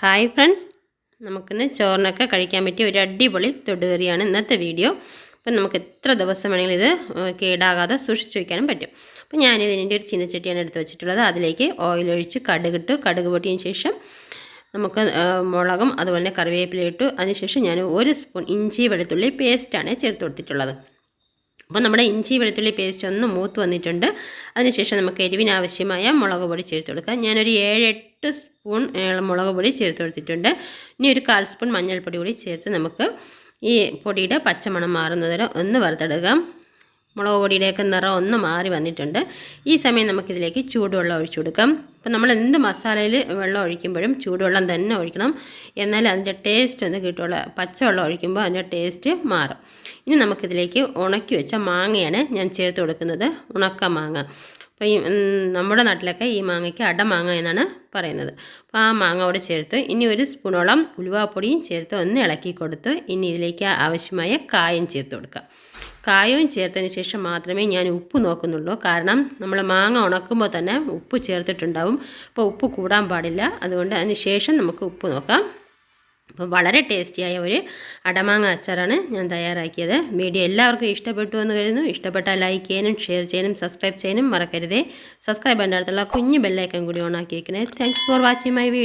Hi friends നമുക്കിന്ന് ചോറിനൊക്കെ കഴിക്കാൻ പറ്റിയ ഒരു അടിപൊളി തൊടുകറിയാണ് ഇന്നത്തെ വീഡിയോ അപ്പം നമുക്ക് എത്ര ദിവസം വേണമെങ്കിലും ഇത് കേടാകാതെ സൂക്ഷിച്ച് വയ്ക്കാനും പറ്റും. അപ്പം ഞാനിത് ഇതിന്റെ ഒരു ചീനച്ചട്ടിയാണ് എടുത്ത് വെച്ചിട്ടുള്ളത്. അതിലേക്ക് ഓയിൽ ഒഴിച്ച് ഇട്ട്. കടുക് പൊട്ടിയതിന് ശേഷം നമുക്ക് മുളകും അതുപോലെ കറിവേപ്പില ഇട്ടു. അതിനുശേഷം ഞാൻ ഒരു സ്പൂൺ ഇഞ്ചി വെളുത്തുള്ളി പേസ്റ്റാണ് ചേർത്ത് കൊടുത്തിട്ടുള്ളത്. അപ്പോൾ നമ്മുടെ ഇഞ്ചി വെളുത്തുള്ളി പേസ്റ്റ് ഒന്ന് മൂത്ത് വന്നിട്ടുണ്ട്. അതിനുശേഷം നമുക്ക് എരിവിനാവശ്യമായ മുളക് പൊടി ചേർത്ത് കൊടുക്കാം. ഞാനൊരു ഏഴെട്ട് സ്പൂൺ മുളക് പൊടി ചേർത്ത് കൊടുത്തിട്ടുണ്ട്. ഇനി ഒരു കാൽ സ്പൂൺ മഞ്ഞൾപ്പൊടി കൂടി ചേർത്ത് നമുക്ക് ഈ പൊടിയുടെ പച്ചമണം മാറുന്നതുവരെ ഒന്ന് വറുത്തെടുക്കാം. മുളക് പൊടിയുടെയൊക്കെ നിറം ഒന്ന് മാറി വന്നിട്ടുണ്ട്. ഈ സമയം നമുക്കിതിലേക്ക് ചൂടുവെള്ളം ഒഴിച്ചു കൊടുക്കാം. അപ്പം നമ്മൾ എന്ത് മസാലയിൽ വെള്ളം ഒഴിക്കുമ്പോഴും ചൂടുവെള്ളം തന്നെ ഒഴിക്കണം. എന്നാലേ അതിന്റെ ടേസ്റ്റ് ഒന്ന് കിട്ടുള്ളൂ പച്ചവെള്ളം ഒഴിക്കുമ്പോൾ അതിന്റെ ടേസ്റ്റ് മാറും. ഇനി നമുക്കിതിലേക്ക് ഉണക്കി വെച്ച മാങ്ങയാണ് ഞാൻ ചേർത്ത് കൊടുക്കുന്നത്. ഉണക്ക മാങ്ങ. അപ്പോൾ ഈ നമ്മുടെ നാട്ടിലൊക്കെ ഈ മാങ്ങയ്ക്ക് അടമാങ്ങ എന്നാണ് പറയുന്നത്. അപ്പോൾ ആ മാങ്ങ അവിടെ ചേർത്ത് ഇനി ഒരു സ്പൂണോളം ഉലുവാപ്പൊടിയും ചേർത്ത് ഒന്ന് ഇളക്കി കൊടുത്ത് ഇനി ഇതിലേക്ക് ആവശ്യമായ കായം ചേർത്ത് കൊടുക്കുക. കായവും ചേർത്തതിന് ശേഷം മാത്രമേ ഞാൻ ഉപ്പ് നോക്കുന്നുള്ളൂ. കാരണം നമ്മൾ മാങ്ങ ഉണക്കുമ്പോൾ തന്നെ ഉപ്പ് ചേർത്തിട്ടുണ്ടാവും. അപ്പോൾ ഉപ്പ് കൂടാൻ പാടില്ല. അതുകൊണ്ട് അതിന് ശേഷം നമുക്ക് ഉപ്പ് നോക്കാം. അപ്പോൾ വളരെ ടേസ്റ്റിയായ ഒരു അടമാങ്ങ അച്ചാറാണ് ഞാൻ തയ്യാറാക്കിയത്. വീഡിയോ എല്ലാവർക്കും ഇഷ്ടപ്പെട്ടു എന്ന് കരുതുന്നു. ഇഷ്ടപ്പെട്ടാൽ ലൈക്ക് ചെയ്യാനും ഷെയർ ചെയ്യാനും സബ്സ്ക്രൈബ് ചെയ്യാനും മറക്കരുതേ. സബ്സ്ക്രൈബ് ചെയ്യേണ്ട അടുത്തുള്ള കുഞ്ഞു ബെല്ലൈക്കൻ കൂടി ഓണാക്കി വെക്കണേ. Thanks for watching my video